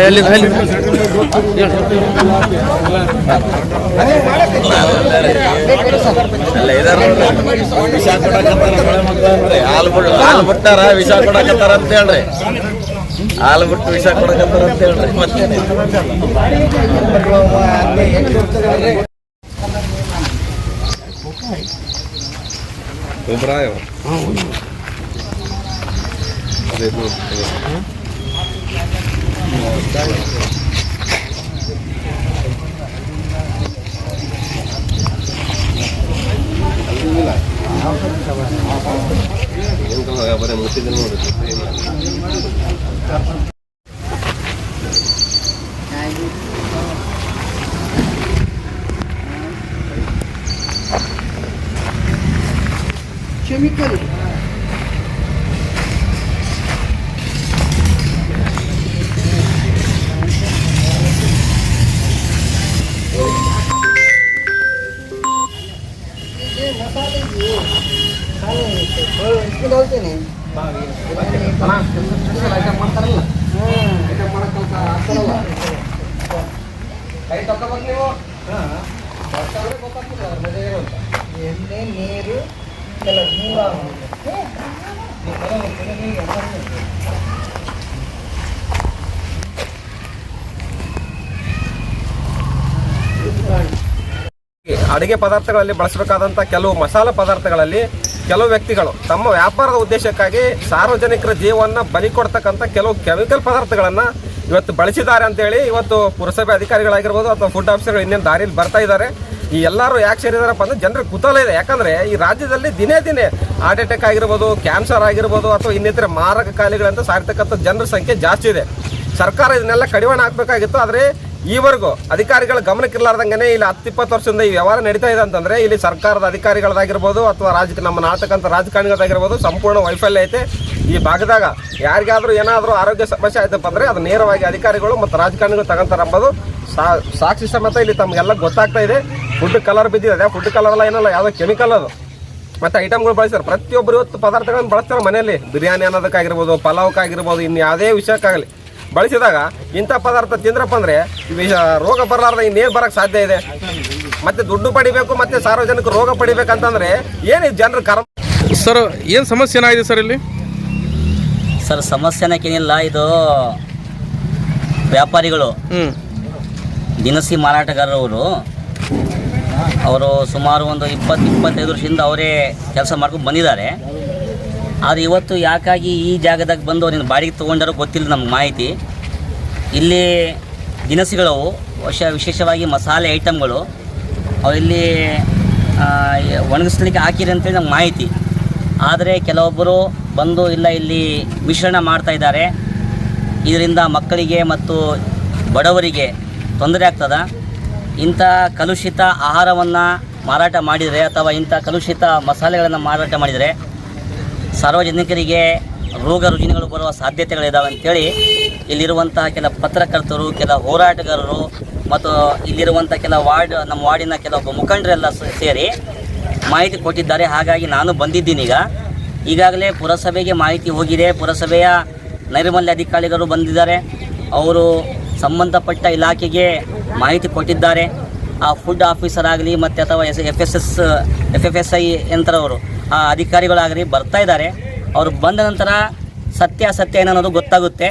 ಎಲ್ಲಿ ವಿಷ ಕೊಡಕತ್ತಾರ ಹಾಲು ಬಿಟ್ಟು ಹಾಲು ಬಿಟ್ಟಾರ ವಿಷ ಕೊಡಕತ್ತಾರ ಅಂತ ಹೇಳ್ರಿ. ಹಾಲು ಬಿಟ್ಟು ವಿಷ ಕೊಡಕತ್ತಾರ ಅಂತ ಹೇಳ್ರಿ. ಮತ್ತೇನೆ về luôn đây Yang kalau pada musim ini udah seperti ini. Chemical. ಎಣ್ಣೆ ನೀರು ಎಲ್ಲ ಅಡುಗೆ ಪದಾರ್ಥಗಳಲ್ಲಿ ಬಳಸಬೇಕಾದಂಥ ಕೆಲವು ಮಸಾಲೆ ಪದಾರ್ಥಗಳಲ್ಲಿ ಕೆಲವು ವ್ಯಕ್ತಿಗಳು ತಮ್ಮ ವ್ಯಾಪಾರದ ಉದ್ದೇಶಕ್ಕಾಗಿ ಸಾರ್ವಜನಿಕರ ಜೀವವನ್ನು ಬಲಿ ಕೊಡ್ತಕ್ಕಂಥ ಕೆಲವು ಕೆಮಿಕಲ್ ಪದಾರ್ಥಗಳನ್ನು ಇವತ್ತು ಬಳಸಿದ್ದಾರೆ ಅಂತೇಳಿ ಇವತ್ತು ಪುರಸಭೆ ಅಧಿಕಾರಿಗಳಾಗಿರ್ಬೋದು ಅಥವಾ ಫುಡ್ ಆಫೀಸರ್ಗಳು ಇನ್ನೇನು ದಾರಿಯಲ್ಲಿ ಬರ್ತಾ ಇದ್ದಾರೆ. ಈ ಎಲ್ಲರೂ ಯಾಕೆ ಸೇರಿದಾರಪ್ಪ ಅಂದ್ರೆ ಜನರಿಗೆ ಕುತೂಹಲ ಇದೆ. ಯಾಕಂದ್ರೆ ಈ ರಾಜ್ಯದಲ್ಲಿ ದಿನೇ ದಿನೇ ಹಾರ್ಟ್ ಅಟ್ಯಾಕ್ ಆಗಿರ್ಬೋದು ಕ್ಯಾನ್ಸರ್ ಆಗಿರ್ಬೋದು ಅಥವಾ ಇನ್ನಿತರ ಮಾರಕ ಕಾಯಿಲೆಗಳಂತ ಸಾರ್ತಕ್ಕಂಥ ಜನರ ಸಂಖ್ಯೆ ಜಾಸ್ತಿ ಇದೆ. ಸರ್ಕಾರ ಇದನ್ನೆಲ್ಲ ಕಡಿವಾಣ ಹಾಕಬೇಕಾಗಿತ್ತು. ಆದರೆ ಈವರೆಗೂ ಅಧಿಕಾರಿಗಳ ಗಮನಕ್ಕಿರ್ಲಾರ್ದಂಗೆ ಇಲ್ಲಿ ಹತ್ತು ಇಪ್ಪತ್ತು ವರ್ಷದಿಂದ ಈ ವ್ಯವಹಾರ ನಡೀತಾ ಇದೆ ಅಂತಂದ್ರೆ ಇಲ್ಲಿ ಸರ್ಕಾರದ ಅಧಿಕಾರಿಗಳದಾಗಿರ್ಬೋದು ಅಥವಾ ರಾಜ ನಮ್ಮ ನಾಟಕಂತ ರಾಜಕಾರಣಿಗಳದಾಗಿರ್ಬೋದು ಸಂಪೂರ್ಣ ವೈಫಲ್ಯ ಐತೆ. ಈ ಭಾಗದಾಗ ಯಾರಿಗಾದ್ರೂ ಏನಾದರೂ ಆರೋಗ್ಯ ಸಮಸ್ಯೆ ಆಯ್ತಪ್ಪ ಅಂದರೆ ಅದು ನೇರವಾಗಿ ಅಧಿಕಾರಿಗಳು ಮತ್ತು ರಾಜಕಾರಣಿಗಳು ತಗೊಂತಾರೆ ಅಂಬೋದು. ಸಾಕ್ಷಿ ಸಮೇತ ಇಲ್ಲಿ ತಮಗೆಲ್ಲ ಗೊತ್ತಾಗ್ತಾ ಇದೆ. ಫುಡ್ ಕಲರ್ ಬಿದ್ದಿದೆ. ಫುಡ್ ಕಲರ್ ಎಲ್ಲ ಏನಲ್ಲ, ಯಾವುದೋ ಕೆಮಿಕಲ್ ಅದು. ಮತ್ತೆ ಐಟಮ್ಗಳು ಬಳಸ್ತಾರೆ. ಪ್ರತಿಯೊಬ್ಬರು ಇವತ್ತು ಪದಾರ್ಥಗಳನ್ನು ಬಳಸ್ತಾರೆ ಮನೆಯಲ್ಲಿ. ಬಿರಿಯಾನಿ ಅನ್ನೋದಕ್ಕಾಗಿರ್ಬೋದು, ಪಲಾವ್ಕಾಗಿರ್ಬೋದು, ಇನ್ನು ಯಾವುದೇ ವಿಷಯಕ್ಕಾಗಲಿ. ಬಳಸಿದಾಗ ಇಂಥ ಪದಾರ್ಥ ತಿಂದ್ರಪ್ಪ ಅಂದರೆ ವಿಷ- ರೋಗ ಬರಲಾರ್ದ ಇನ್ನೇನು ಬರಕ್ಕೆ ಸಾಧ್ಯ ಇದೆ? ಮತ್ತೆ ದುಡ್ಡು ಪಡಿಬೇಕು ಮತ್ತೆ ಸಾರ್ವಜನಿಕ ರೋಗ ಪಡಿಬೇಕಂತಂದ್ರೆ ಏನು ಜನರು ಕರ ಸರ್ ಏನು ಸಮಸ್ಯೆ ಏನಾಗಿದೆ ಸರ್ ಇಲ್ಲಿ? ಸರ್ ಸಮಸ್ಯೆ ಅನ್ನೋಕ್ಕೇನಿಲ್ಲ ಇದು ವ್ಯಾಪಾರಿಗಳು. ದಿನಸಿ ಮಾರಾಟಗಾರರವರು. ಅವರು ಸುಮಾರು ಒಂದು ಇಪ್ಪತ್ತು ಇಪ್ಪತ್ತೈದು ವರ್ಷದಿಂದ ಅವರೇ ಕೆಲಸ ಮಾಡ್ಕೊಂಡು ಬಂದಿದ್ದಾರೆ. ಆದರೆ ಇವತ್ತು ಯಾಕಾಗಿ ಈ ಜಾಗದಾಗ ಬಂದು ಅವ್ರನ್ನ ಬಾಡಿಗೆ ತೊಗೊಂಡಾರೋ ಗೊತ್ತಿಲ್ಲ ನಮ್ಗೆ ಮಾಹಿತಿ. ಇಲ್ಲಿ ದಿನಸಿಗಳು ವಶ ವಿಶೇಷವಾಗಿ ಮಸಾಲೆ ಐಟಮ್ಗಳು ಅವರಲ್ಲಿ ಒಣಗಿಸ್ಲಿಕ್ಕೆ ಹಾಕಿರಿ ಅಂತೇಳಿ ನಮ್ಗೆ ಮಾಹಿತಿ. ಆದರೆ ಕೆಲವೊಬ್ಬರು ಬಂದು ಇಲ್ಲ ಇಲ್ಲಿ ಮಿಶ್ರಣ ಮಾಡ್ತಾ ಇದ್ದಾರೆ. ಇದರಿಂದ ಮಕ್ಕಳಿಗೆ ಮತ್ತು ಬಡವರಿಗೆ ತೊಂದರೆ ಆಗ್ತದೆ. ಇಂಥ ಕಲುಷಿತ ಆಹಾರವನ್ನು ಮಾರಾಟ ಮಾಡಿದರೆ ಅಥವಾ ಇಂಥ ಕಲುಷಿತ ಮಸಾಲೆಗಳನ್ನು ಮಾರಾಟ ಮಾಡಿದರೆ ಸಾರ್ವಜನಿಕರಿಗೆ ರೋಗ ರುಜಿನಗಳು ಬರುವ ಸಾಧ್ಯತೆಗಳಿದ್ದಾವೆ ಅಂತೇಳಿ ಇಲ್ಲಿರುವಂತಹ ಕೆಲ ಪತ್ರಕರ್ತರು, ಕೆಲ ಹೋರಾಟಗಾರರು ಮತ್ತು ಇಲ್ಲಿರುವಂಥ ಕೆಲ ವಾರ್ಡ್, ನಮ್ಮ ವಾರ್ಡಿನ ಕೆಲವೊಬ್ಬ ಮುಖಂಡರೆಲ್ಲ ಸೇರಿ ಮಾಹಿತಿ ಕೊಟ್ಟಿದ್ದಾರೆ. ಹಾಗಾಗಿ ನಾನು ಬಂದಿದ್ದೀನಿ ಈಗ. ಈಗಾಗಲೇ ಪುರಸಭೆಗೆ ಮಾಹಿತಿ ಹೋಗಿದೆ. ಪುರಸಭೆಯ ನೈರ್ಮಲ್ಯ ಅಧಿಕಾರಿಗಳು ಬಂದಿದ್ದಾರೆ. ಅವರು ಸಂಬಂಧಪಟ್ಟ ಇಲಾಖೆಗೆ ಮಾಹಿತಿ ಕೊಟ್ಟಿದ್ದಾರೆ. ಆ ಫುಡ್ ಆಫೀಸರ್ ಆಗಲಿ ಮತ್ತು ಅಥವಾ S, F, S S, F F, S, I ಯಂತ್ರವರು ಅಧಿಕಾರಿಗಳಾಗಲಿ ಬರ್ತಾ ಇದ್ದಾರೆ. ಅವರು ಬಂದ ನಂತರ ಸತ್ಯಾಸತ್ಯ ಸತ್ಯ ಏನನ್ನೋದು ಗೊತ್ತಾಗುತ್ತೆ.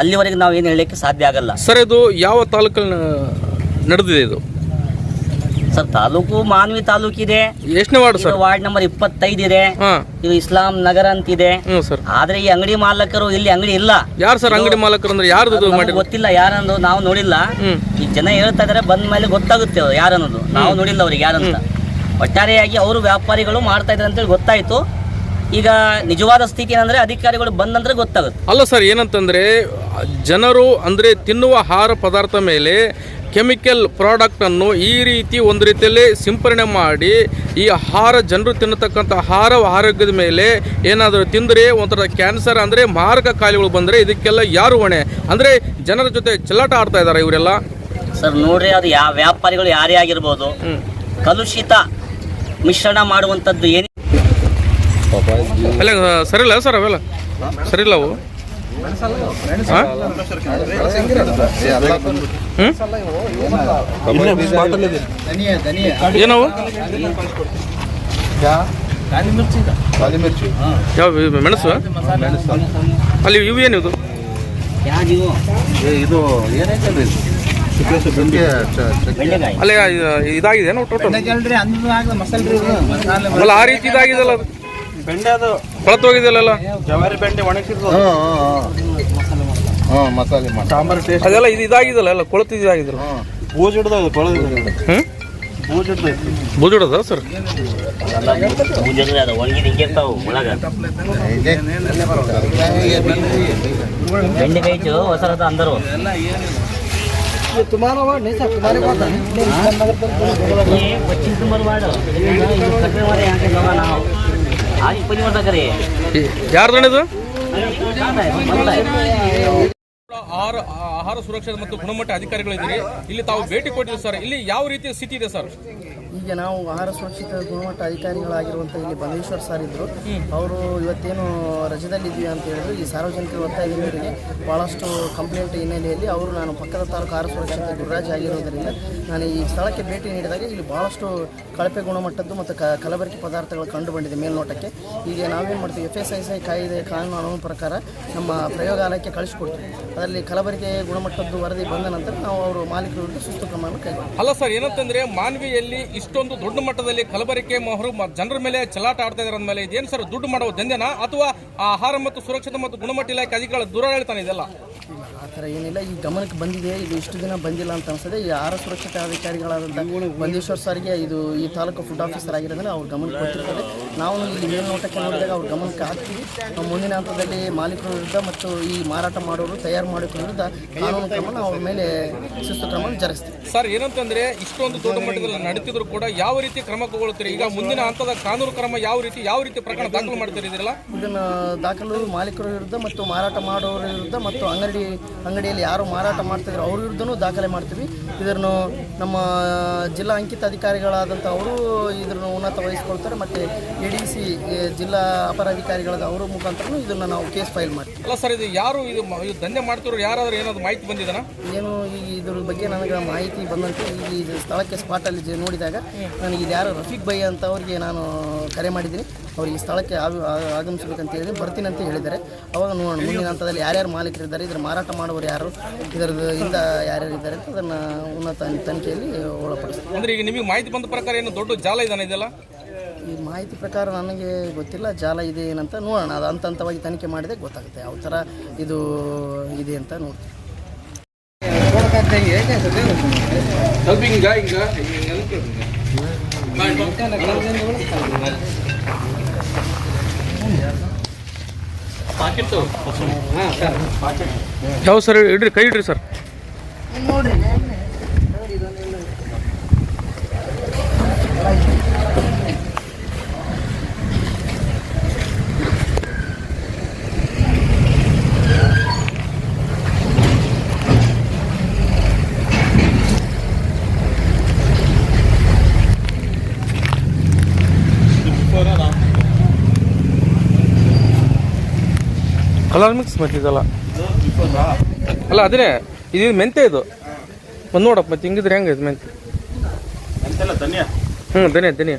ಅಲ್ಲಿವರೆಗೆ ನಾವು ಏನು ಹೇಳಲಿಕ್ಕೆ ಸಾಧ್ಯ ಆಗಲ್ಲ. ಸರ್ ಇದು ಯಾವ ತಾಲೂಕಲ್ಲಿ ನಡೆದಿದೆ ಇದು? ಸರ್ ತಾಲೂಕು ಮಾನ್ವಿ ತಾಲೂಕಿದೆ ಎಷ್ಟನೇ ವಾರ್ಡ್ ಸರ್? ವಾರ್ಡ್ ನಂಬರ್ ಇಪ್ಪತ್ತೈದು ಇದೆ. ಇದು ಇಸ್ಲಾಂ ನಗರ ಅಂತಿದೆ. ಆದ್ರೆ ಈ ಅಂಗಡಿ ಮಾಲಕರು ಇಲ್ಲಿ ಅಂಗಡಿ ಇಲ್ಲ. ಯಾರು ಸರ್ ಅಂಗಡಿ ಮಾಲಕರು ಅಂದ್ರೆ? ಯಾರು ಗೊತ್ತಿಲ್ಲ ಯಾರನ್ನೋದು ನಾವು ನೋಡಿಲ್ಲ. ಈ ಜನ ಹೇಳ್ತಾ ಇದಾರೆ ಬಂದ ಮೇಲೆ ಗೊತ್ತಾಗುತ್ತೆ ಯಾರನ್ನೋದು. ನಾವು ನೋಡಿಲ್ಲ ಅವ್ರಿಗೆ ಯಾರಂತ. ಒಟ್ಟಾರೆಯಾಗಿ ಅವರು ವ್ಯಾಪಾರಿಗಳು ಮಾಡ್ತಾ ಇದ್ದಾರೆ ಅಂತೇಳಿ ಗೊತ್ತಾಯ್ತು. ಈಗ ನಿಜವಾದ ಸ್ಥಿತಿ ಏನಂದ್ರೆ ಅಧಿಕಾರಿಗಳು ಬಂದಂದ್ರೆ ಗೊತ್ತಾಗುತ್ತೆ. ಅಲ್ಲ ಸರ್ ಏನಂತಂದ್ರೆ ಜನರು ಅಂದ್ರೆ ತಿನ್ನುವ ಆಹಾರ ಪದಾರ್ಥ ಮೇಲೆ ಕೆಮಿಕಲ್ ಪ್ರಾಡಕ್ಟನ್ನು ಈ ರೀತಿ ಒಂದು ರೀತಿಯಲ್ಲಿ ಸಿಂಪರಣೆ ಮಾಡಿ ಈ ಆಹಾರ ಜನರು ತಿನ್ನತಕ್ಕಂಥ ಆಹಾರ ಆರೋಗ್ಯದ ಮೇಲೆ ಏನಾದರೂ ತಿಂದರೆ ಒಂಥರ ಕ್ಯಾನ್ಸರ್ ಅಂದರೆ ಮಾರಕ ಕಾಯಿಲೆಗಳು ಬಂದರೆ ಇದಕ್ಕೆಲ್ಲ ಯಾರು ಹೊಣೆ? ಅಂದರೆ ಜನರ ಜೊತೆ ಚೆಲ್ಲಾಟ ಆಡ್ತಾ ಇದ್ದಾರೆ ಇವರೆಲ್ಲ. ಸರ್ ನೋಡ್ರಿ ಅದು ಯಾವ ವ್ಯಾಪಾರಿಗಳು ಯಾರೇ ಆಗಿರ್ಬೋದು ಕಲುಷಿತ ಮಿಶ್ರಣ ಮಾಡುವಂಥದ್ದು ಏನೇ ಅಲ್ಲ ಸರಿಲ್ಲ ಸರ್ ಅವೆಲ್ಲ. ಸರಿಲ್ಲ ಅವು? ಏನವು? ಯಾವ ಮೆಣಸು? ಅಲ್ಲಿ ಇವು ಏನಿದು? ಇದು ಬೆಂಡೆಕಾಯಿ ಅಲ್ಲಿ ಇದು- ಇದಾಗಿದೆ ಏನೋ ಟೋಟಲ್? ಅಲ್ಲ ಆ ರೀತಿ ಇದಾಗಿದೆಲ್ಲ ಬೆಂಡೆ ಅದು ಕೊಳತು ಹೋಗಿದೆಯಲ್ಲ ಜವಾರಿ ಬೆಂಡೆ ಒಣಗಿಸಿದ್ರು ಹಾಂ ಮಸಾಲೆ ಸಾಂಬಾರು ಟೇಸ್ಟ್. ಅದೆಲ್ಲ ಇದು ಇದಾಗಿದಲ್ಲ ಎಲ್ಲ ಕೊಳತು ಇದಾಗಿದ್ರು ಬೂಜ್ ಹಿಡ್ದು ಕೊಳದು ಹ್ಮ್? ಬೂಜ್ ಹಿಡ್ದು ಬುದುಡದ ಸರ್? ಪೂಜೆ ಅದು ಒಣಗಿ ನಿಂಗಿರ್ತಾವು ಒಳಗ ಬೆಂಡೆಕಾಯಿ ಚು ಹೊಸರದ ಅಂದರು ये पच्चीस नंबर वार्ड ಇದು ಕಟ್ಟೆ ಮಾರಿ ಹಾಕಿ ಜವಾ ನಾವು आज ಇಪ್ಪತ್ತು ವರ್ಷ ಕರೆ ಯಾರ್ದಣಿದು ಬಂದ ಆಹಾರ ಆಹಾರ ಸುರಕ್ಷತೆ ಮತ್ತು ಗುಣಮಟ್ಟ ಅಧಿಕಾರಿಗಳಿದ್ದೀರಿ ಇಲ್ಲಿ ತಾವು ಭೇಟಿ ಕೊಟ್ಟಿದ್ದೀರಿ ಸರ್ ಇಲ್ಲಿ ಯಾವ ರೀತಿಯ ಸ್ಥಿತಿ ಇದೆ ಸರ್ ಈಗ ನಾವು ಆಹಾರ ಸುರಕ್ಷಿತ ಗುಣಮಟ್ಟ ಅಧಿಕಾರಿಗಳಾಗಿರುವಂಥ ಇಲ್ಲಿ ಬಂದೇಶ್ವರ್ ಸರ್ ಇದ್ದರು ಅವರು ಇವತ್ತೇನು ರಜದಲ್ಲಿದ್ದೀವಿ ಅಂತ ಹೇಳಿದ್ರು. ಈ ಸಾರ್ವಜನಿಕರ ಒತ್ತಾಯದ ಮೇರೆಗೆ ಭಾಳಷ್ಟು ಕಂಪ್ಲೇಂಟ್ ಹಿನ್ನೆಲೆಯಲ್ಲಿ ಅವರು ನಾನು ಪಕ್ಕದ ತಾಲೂಕು ಆಹಾರ ಸುರಕ್ಷಿತ ಗುರುರಾಜ್ ಆಗಿರೋದರಿಂದ ನಾನು ಈ ಸ್ಥಳಕ್ಕೆ ಭೇಟಿ ನೀಡಿದಾಗ ಇಲ್ಲಿ ಭಾಳಷ್ಟು ಕಳಪೆ ಗುಣಮಟ್ಟದ್ದು ಮತ್ತು ಕಲಬೆರಕೆ ಪದಾರ್ಥಗಳು ಕಂಡು ಬಂದಿದೆ ಮೇಲ್ನೋಟಕ್ಕೆ. ಈಗ ನಾವೇನು ಮಾಡ್ತೀವಿ? ಎಫ್ ಎಸ್ ಐ ಸಿ ಕಾಯ್ದೆ ಕಾನೂನು ಪ್ರಕಾರ ನಮ್ಮ ಪ್ರಯೋಗಾಲಯಕ್ಕೆ ಕಳಿಸ್ಕೊಡ್ತೀವಿ. ಅದರಲ್ಲಿ ಕಲಬೆರಕೆ ಗುಣಮಟ್ಟದ್ದು ವರದಿ ಬಂದ ನಂತರ ನಾವು ಅವರು ಮಾಲೀಕರು ಸುಸ್ತು ಕ್ರಮವನ್ನು ಕೈಗೊಳ್ತೀವಿ ಅಲ್ಲ ಸರ್, ಏನಂತಂದ್ರೆ ಮಾನವಿಯಲ್ಲಿ ಇಷ್ಟೊಂದು ದೊಡ್ಡ ಮಟ್ಟದಲ್ಲಿ ಕಲಬರಿಕೆ ಮೊಹರು ಜನರ ಮೇಲೆ ಚಲಾಟ ಆಡ್ತಾ ಇದಾರೆ ಮೇಲೆ ಇದೇನು ಸರ್ ದುಡ್ಡು ಮಾಡುವ ದಂಧೆನಾ? ಅಥವಾ ಆಹಾರ ಮತ್ತು ಸುರಕ್ಷತೆ ಮತ್ತು ಗುಣಮಟ್ಟ ಇಲಾಖೆ ಅಧಿಕಾರಿಗಳ ಹೇಳ್ತಾನೆ ಇದೆಲ್ಲ? ಆ ಥರ ಏನಿಲ್ಲ ಈ ಗಮನಕ್ಕೆ ಬಂದಿದೆ ಇದು ಇಷ್ಟು ದಿನ ಬಂದಿಲ್ಲ ಅಂತ ಅನ್ಸದೆ ಈ ಆಹಾರ ಸುರಕ್ಷತಾ ಅಧಿಕಾರಿಗಳಾದಂಥ ಬಂದೇಶ್ವರ್ ಸರ್ಗೆ ಇದು ಈ ತಾಲೂಕು ಫುಡ್ ಆಫೀಸರ್ ಆಗಿರೋದನ್ನ ಅವ್ರ ಗಮನಕ್ಕೆ ಗೊತ್ತಿರ್ತದೆ ನಾವು ಇಲ್ಲಿ ಮೇಲ್ನೋಟಕ್ಕೆ ನೋಡಿದಾಗ ಅವ್ರ ಗಮನಕ್ಕೆ ಹಾಕ್ತೀವಿ. ನಾವು ಮುಂದಿನ ಹಂತದಲ್ಲಿ ಮಾಲೀಕರ ವಿರುದ್ಧ ಮತ್ತು ಈ ಮಾರಾಟ ಮಾಡೋರು ತಯಾರು ಮಾಡೋದ್ರ ವಿರುದ್ಧ ಕಾನೂನು ಕ್ರಮ ಅವ್ರ ಮೇಲೆ ಶಿಸ್ತು ಕ್ರಮ ಜರುಗಿಸ್ತೀವಿ. ಸರ್ ಏನಂತಂದ್ರೆ ಇಷ್ಟೊಂದು ದೊಡ್ಡ ಮಟ್ಟದಲ್ಲಿ ನಡೀತಿದ್ರು ಕೂಡ ಯಾವ ರೀತಿ ಕ್ರಮ ತಗೊಳ್ತೀರಿ ಈಗ ಮುಂದಿನ ಹಂತದ ಕಾನೂನು ಕ್ರಮ ಯಾವ ರೀತಿ ಯಾವ ರೀತಿ ಪ್ರಕರಣ ದಾಖಲು ಮಾಡ್ತೀರಿ ಇದನ್ನ ಇದನ್ನು ದಾಖಲು ಮಾಲೀಕರ ವಿರುದ್ಧ ಮತ್ತು ಮಾರಾಟ ಮಾಡೋರ ವಿರುದ್ಧ ಮತ್ತು ಅಂಗಡಿ ಅಂಗಡಿಯಲ್ಲಿ ಯಾರು ಮಾರಾಟ ಮಾಡ್ತಿದ್ರು ಅವ್ರ ವಿರುದ್ಧನೂ ದಾಖಲೆ ಮಾಡ್ತೀವಿ. ಇದನ್ನು ನಮ್ಮ ಜಿಲ್ಲಾ ಅಂಕಿತ ಅಧಿಕಾರಿಗಳಾದಂಥ ಅವರು ಇದನ್ನು ಉನ್ನತ ವಹಿಸಿಕೊಳ್ತಾರೆ ಮತ್ತು ಎ ಡಿ ಸಿ ಜಿಲ್ಲಾ ಅಪರಾಧಿಕಾರಿಗಳಾದ ಅವರ ಮುಖಾಂತರನೂ ಇದನ್ನು ನಾವು ಕೇಸ್ ಫೈಲ್ ಮಾಡ್ತೀವಿ. ಅಲ್ಲ ಸರ್ ಇದು ಯಾರು ಇದು ದಂಧೆ ಮಾಡ್ತಿರೋ ಯಾರಾದರೂ ಏನಾದರೂ ಮಾಹಿತಿ ಬಂದಿದ್ದಾನ ಏನು ಈ ಇದ್ರ ಬಗ್ಗೆ ನನಗೆ ಮಾಹಿತಿ ಬಂದಂತೆ ಈ ಸ್ಥಳಕ್ಕೆ ಸ್ಪಾಟಲ್ಲಿ ನೋಡಿದಾಗ ನನಗೆ ಇದು ಯಾರು ರಫೀಕ್ ಬೈ ಅಂತ ಅವರಿಗೆ ನಾನು ಕರೆ ಮಾಡಿದ್ದೀನಿ. ಅವರಿಗೆ ಸ್ಥಳಕ್ಕೆ ಆಗಮಿಸಬೇಕಂತ ಹೇಳಿ ಬರ್ತೀನಿ ಅಂತ ಹೇಳಿದ್ದಾರೆ. ಅವಾಗ ನೋಡೋಣ ಮುಂದಿನ ಹಂತದಲ್ಲಿ ಯಾರ್ಯಾರು ಮಾಲೀಕರಿದ್ದಾರೆ ಇದ್ರ ಮಾರಾಟ ಮಾಡುವವರು ಯಾರು ಇದರದ್ದು ಇಂದ ಯಾರ್ಯಾರು ಇದ್ದಾರೆ ಅಂತ ಅದನ್ನು ಉನ್ನತ ತನಿಖೆಯಲ್ಲಿ ಒಳಪಡಿಸ್ತೀನಿ. ಅಂದರೆ ಈಗ ನಿಮಗೆ ಮಾಹಿತಿ ಬಂದ ಪ್ರಕಾರ ಏನು ದೊಡ್ಡ ಜಾಲ ಇದಾನ ಇದೆಲ್ಲ? ಈ ಮಾಹಿತಿ ಪ್ರಕಾರ ನನಗೆ ಗೊತ್ತಿಲ್ಲ ಜಾಲ ಇದೆ ಏನಂತ ನೋಡೋಣ. ಅದು ಹಂತ ಹಂತವಾಗಿ ತನಿಖೆ ಮಾಡಿದೆ ಗೊತ್ತಾಗುತ್ತೆ. ಯಾವ ಥರ ಇದು ಇದೆ ಅಂತ ನೋಡ್ತೀವಿ ಸ್ವಲ್ಪ ಹಿಂಗ ಹಿಂಗ ಯಾವ ಸರ್? ಇಡ್ರಿ ಕೈ ಇಡ್ರಿ ಸರ್. ಕಲರ್ ಮಿಕ್ಸ್ ಮತ್ತಿದಲ್ಲ ಅಲ್ಲ, ಅದೇ, ಇದು ಮೆಂತೆ ಇದು. ಒಂದು ನೋಡಪ್ಪ, ಮತ್ತೆ ಹಿಂಗಿದ್ರೆ ಹೆಂಗೆ ಇದು ಮೆಂತೆ ಹ್ಞೂ ಧನಿಯ ಧನಿಯ.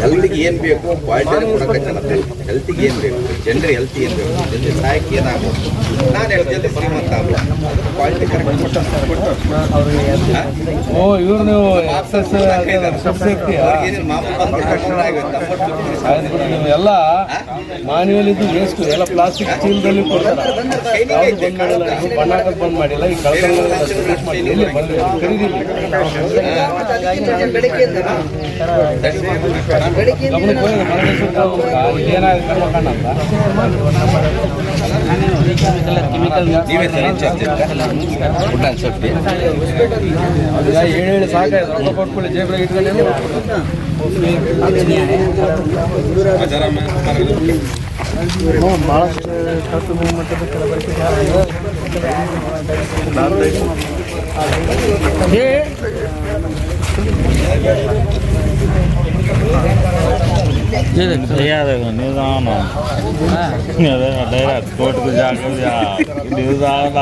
ಹೆಲ್ತ್ಗೆ ಏನು ಬೇಕು ಕ್ವಾಲಿಟಿ ಕೊಡಕ್ಕೆ ಹೆಲ್ತ್ಗೆ ಏನು ಬೇಕು ಜನರಿಗೆ ಹೆಲ್ತ್ ಏನು ಬೇಕು ಜನರ ಸಹಾಯಕ್ಕೆ ಏನಾಗಬೇಕು ನಾನು ಹೇಳಿ ಜಲ್ದಿ ಶ್ರೀಮಂತ ಆಗಲ್ಲ ಕ್ವಾಲಿಟಿ ಕರೆಕ್ಟ್ ಓ ಇವ್ರು ನೀವು ಎಕ್ಸಸ್ ಕಷ್ಟ ಎಲ್ಲ ಮಾನ್ಯುವಲ್ ಇದು ವೇಸ್ಟ್ ಎಲ್ಲ ಪ್ಲಾಸ್ಟಿಕ್ ಚೀಲದಲ್ಲಿ ಕೊಡ್ತಾರೆ ಬಣ್ಣ ಹಾಕೋದು ಬಂದ್ ಮಾಡಿಲ್ಲ ಈ ಕಳ್ತನಗಳೆಲ್ಲ ಏಳು ಕೊಟ್ಕೊಳ್ಳಿ ಜೇಬ್ರಾಗ ಇಟ್ಕೊಂಡು ಭಾಳಷ್ಟು ಖರ್ಚು ಮಟ್ಟದ ಕೆಲವರಿಗೆ ನಿಧಾನ ಅದೇ ಡೈರೆಕ್ಟ್ ನಿಧಾನ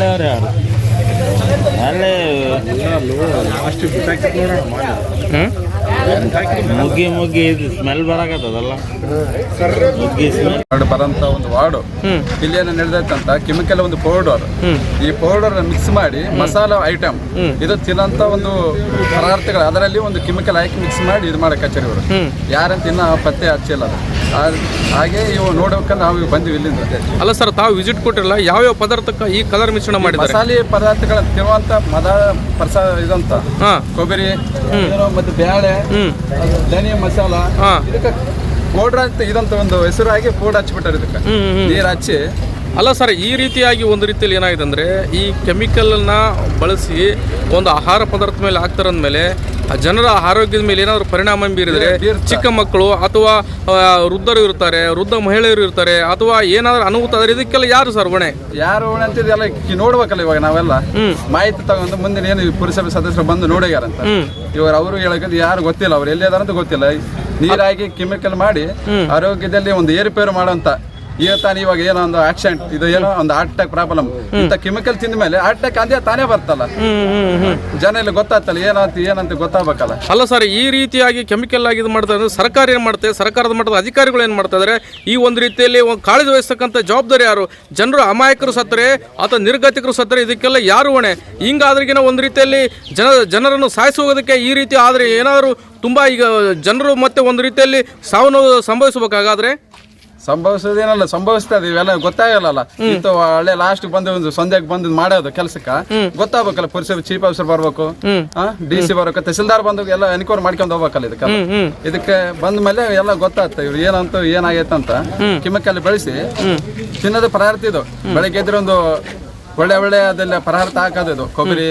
ಯಾರು ಅಲ್ಲೇ ಮುಗ್ಗಿ ಇದು ಸ್ಮೆಲ್ ಬರಾಕತ್ತದಲ್ಲ. ಸ್ಮೆಲ್ ವಾರ್ಡ್ ಬರಂತ ಒಂದು ವಾರ್ಡು. ಇಲ್ಲಿ ಏನು ನಡೆದೈತಂತ ಕೆಮಿಕಲ್ ಒಂದು ಪೌಡರ್ ಈ ಪೌಡರ್ ಮಿಕ್ಸ್ ಮಾಡಿ ಮಸಾಲ ಐಟಮ್ ಇದು ತಿನ್ನಂತ ಒಂದು ಪದಾರ್ಥಗಳು ಅದರಲ್ಲಿ ಒಂದು ಕೆಮಿಕಲ್ ಹಾಕಿ ಮಿಕ್ಸ್ ಮಾಡಿ ಇದು ಮಾಡಕ್ಕೆ ಹಚ್ಚರಿ ಇವರು ಯಾರಂತ ಇನ್ನ ಪತ್ತೆ ಹಚ್ಚಿಲ್ಲ ಅದು. ಹಾಗೆ ಇವು ನೋಡ್ಬೇಕಂದ್ರೆ ನಾವು ಬಂದಿವಿ ಇಲ್ಲಿಂದ. ಅಲ್ಲ ಸರ್ ತಾವು ವಿಸಿಟ್ ಕೊಟ್ಟಿರಲ್ಲ ಯಾವ್ಯಾವ ಪದಾರ್ಥಕ್ಕೆ ಈ ಕಲರ್ ಮಿಶ್ರಣ ಮಾಡಿ ಮಸಾಲೆ ಪದಾರ್ಥಗಳ ತಿನ್ನುವಂತ ಮದ ಪ್ರಸ ಇದಂತ. ಹಾ. ಕೊಬ್ಬರಿ ಮತ್ತೆ ಬ್ಯಾಳೆ ಧನಿಯ ಮಸಾಲ. ಇದಕ್ಕೆ ಪೌಡ್ರ್ ಅಂತ ಇದಂತ ಒಂದು ಹೆಸರು ಆಗಿ ಪೌಡರ್ ಹಚ್ಬಿಟ್ಟಾರೆ ಇದಕ್ಕೆ. ನೀರು ಹಚ್ಚಿ ಅಲ್ಲ ಸರ್ ಈ ರೀತಿಯಾಗಿ ಒಂದು ರೀತಿಯಲ್ಲಿ ಏನಾಗಿದೆ ಅಂದರೆ ಈ ಕೆಮಿಕಲ್ನ ಬಳಸಿ ಒಂದು ಆಹಾರ ಪದಾರ್ಥ ಮೇಲೆ ಹಾಕ್ತಾರಂದ್ಮೇಲೆ ಆ ಜನರ ಆರೋಗ್ಯದ ಮೇಲೆ ಏನಾದರೂ ಪರಿಣಾಮ ಬೀರಿದರೆ ಚಿಕ್ಕ ಮಕ್ಕಳು ಅಥವಾ ವೃದ್ಧರು ಇರ್ತಾರೆ ವೃದ್ಧ ಮಹಿಳೆಯರು ಇರ್ತಾರೆ ಅಥವಾ ಏನಾದರೂ ಅನುಭೂತ ಆದರೆ ಇದಕ್ಕೆಲ್ಲ ಯಾರು ಸರ್ ಹೊಣೆ? ಯಾರು ಹೊಣೆ ಅಂತ ಇದೆಲ್ಲ ನೋಡ್ಬೇಕಲ್ಲ ಇವಾಗ ನಾವೆಲ್ಲ. ಮಾಹಿತಿ ತಗೊಂಡು ಮುಂದಿನ ಏನು ಪುರಸಭೆ ಸದಸ್ಯರು ಬಂದು ನೋಡ್ಯಾರಂತ ಇವರು ಅವರು ಹೇಳಕ್ಕೆ ಯಾರು ಗೊತ್ತಿಲ್ಲ ಅವ್ರು ಎಲ್ಲಿ ಅದಾರಂತ ಗೊತ್ತಿಲ್ಲ. ನೀರಾಗಿ ಕೆಮಿಕಲ್ ಮಾಡಿ ಆರೋಗ್ಯದಲ್ಲಿ ಒಂದು ಏರುಪೇರು ಮಾಡೋಂತ ಈಗ ತಾನು ಇವಾಗ ಏನೋ ಒಂದು ಆಕ್ಸಿಡೆಂಟ್ ಇದು ಏನೋ ಒಂದು ಹಾರ್ಟ್ ಅಟ್ಯಾಕ್ ಪ್ರಾಬ್ಲಮ್ ಇಂಥ ಕೆಮಿಕಲ್ ತಿಂದ ಮೇಲೆ ಹಾರ್ಟ್ ಅಟ್ಯಾಕ್ ಅದೇ ತಾನೇ ಬರ್ತಲ್ಲ. ಜನ ಎಲ್ಲ ಗೊತ್ತಾಗ್ತಲ್ಲ ಏನಂತ ಏನಂತ ಗೊತ್ತಾಗಬೇಕಲ್ಲ. ಅಲ್ಲ ಸರ್ ಈ ರೀತಿಯಾಗಿ ಕೆಮಿಕಲ್ ಆಗಿ ಇದು ಮಾಡ್ತಾ ಇದ್ರೆ ಸರ್ಕಾರ ಏನು ಮಾಡ್ತಾರೆ ಸರ್ಕಾರದ ಮಟ್ಟದ ಅಧಿಕಾರಿಗಳು ಏನು ಮಾಡ್ತಾ ಇದ್ದಾರೆ ಈ ಒಂದು ರೀತಿಯಲ್ಲಿ ಒಂದು ಕಾಳಜಿ ವಹಿಸ್ತಕ್ಕಂಥ ಜವಾಬ್ದಾರಿ ಯಾರು? ಜನರು ಅಮಾಯಕರು ಸತ್ತರೆ ಅಥವಾ ನಿರ್ಗತಿಕರು ಸತ್ತರೆ ಇದಕ್ಕೆಲ್ಲ ಯಾರು ಹೊಣೆ? ಹಿಂಗಾದ್ರಿಗಿನ ಒಂದು ರೀತಿಯಲ್ಲಿ ಜನ ಜನರನ್ನು ಸಾಯಿಸುವುದಕ್ಕೆ ಹೋಗೋದಕ್ಕೆ ಈ ರೀತಿ ಆದರೆ ಏನಾದರೂ ತುಂಬ ಈಗ ಜನರು ಮತ್ತೆ ಒಂದು ರೀತಿಯಲ್ಲಿ ಸಾವು ನೋವು ಸಂಭವಿಸಬೇಕಾಗಾದ್ರೆ? ಸಂಭವಿಸೋದೇನಲ್ಲ ಸಂಭವಿಸ್ತದೆ ಇವೆಲ್ಲ ಗೊತ್ತಾಗಲ್ಲ. ಇಂತ ಒಳ್ಳೆ ಲಾಸ್ಟ್ ಬಂದು ಒಂದು ಸಂಧ್ಯಾಗ ಬಂದು ಮಾಡೋದು ಕೆಲಸಕ್ಕ ಗೊತ್ತಾಗಬೇಕಲ್ಲ ಪುರುಷರು ಚೀಫ್ ಆಫೀಸರ್ ಬರ್ಬೇಕು. ಡಿ ಸಿ ಬರ್ಬೇಕು ತಹಸೀಲ್ದಾರ್ ಬಂದು ಎಲ್ಲ ಎನ್ಕ್ವೈರಿ ಮಾಡ್ಕೊಂಡು ಹೋಗ್ಬೇಕಲ್ಲ ಇದಕ್ಕೆ. ಇದಕ್ಕೆ ಬಂದ ಮೇಲೆ ಎಲ್ಲ ಗೊತ್ತಾಗ್ತ ಇವ್ರು ಏನಂತ ಏನಾಗೈತಂತ ಕಿಮ್ಮಕ್ಕಲ್ಲಿ ಬೆಳೆಸಿ ತಿನ್ನೋದು ಪದಾರ್ಥ ಇದು. ಬೆಳಗ್ಗೆ ಇದ್ರೆ ಒಂದು ಒಳ್ಳೆ ಒಳ್ಳೆ ಅದೆಲ್ಲ ಪರಾರ್ಥ ಹಾಕೋದು ಇದು ಕೊಬ್ಬರಿ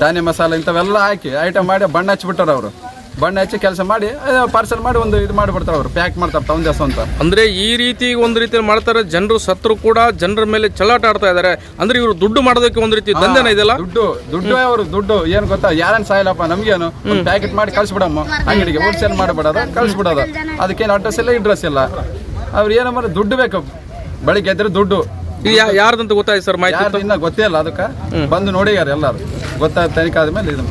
ಧಾನ್ಯ ಮಸಾಲೆ ಇಂಥವೆಲ್ಲ ಹಾಕಿ ಐಟಮ್ ಮಾಡಿ ಬಣ್ಣ ಹಚ್ಬಿಟ್ಟಾರ ಅವರು. ಬಣ್ಣ ಹಚ್ಚಿ ಕೆಲಸ ಮಾಡಿ ಪಾರ್ಸಲ್ ಮಾಡಿ ಒಂದು ಇದು ಮಾಡಿಬಿಡ್ತಾರೆ ಅವರು ಪ್ಯಾಕ್ ಮಾಡ್ತಾರೆ ಟೌನ್ ದಿವಸ ಅಂತ. ಅಂದ್ರೆ ಈ ರೀತಿ ಒಂದು ರೀತಿಯಲ್ಲಿ ಮಾಡ್ತಾರೆ ಜನರು ಸತ್ರು ಕೂಡ ಜನರ ಮೇಲೆ ಚಲಾಟ ಆಡ್ತಾ ಇದ್ದಾರೆ. ಅಂದ್ರೆ ಇವರು ದುಡ್ಡು ಮಾಡೋದಕ್ಕೆ ಒಂದು ರೀತಿ ದಂಧೆನ ಇದೆಲ್ಲ ದುಡ್ಡು ದುಡ್ಡು ಅವರು ದುಡ್ಡು ಏನ್ ಗೊತ್ತಾ? ಯಾರನ್ ಸಾಯಿಲ್ಲಪ್ಪ ನಮಗೇನು? ಒಂದು ಪ್ಯಾಕೆಟ್ ಮಾಡಿ ಕಳ್ಸಿಬಿಡಮ್ಮ. ಅಂಗಡಿಗೆ ಹೋಲ್ಸೇಲ್ ಮಾಡಿಬಿಡೋದು ಕಳ್ಸಿಬಿಡೋದು. ಅದಕ್ಕೇನು ಅಡ್ರೆಸ್ ಇಲ್ಲ ಇಡ್ರೆಸ್ ಇಲ್ಲ. ಅವ್ರು ಏನೋ ಮಾಡಿ ದುಡ್ಡು ಬೇಕು. ಬೆಳಿಗ್ಗೆ ಎದ್ರೆ ದುಡ್ಡು. ಯಾರ್ದಂತ ಗೊತ್ತಾಯ್ತು ಸರ್ ಮಾಹಿತಿ? ಇನ್ನ ಗೊತ್ತೇ ಇಲ್ಲ ಅದಕ್ಕೆ. ಬಂದು ನೋಡಿಯಾರ ಎಲ್ಲರೂ. ಗೊತ್ತಾದ ತನಿಖೆ ಆದ್ಮೇಲೆ ಇದು.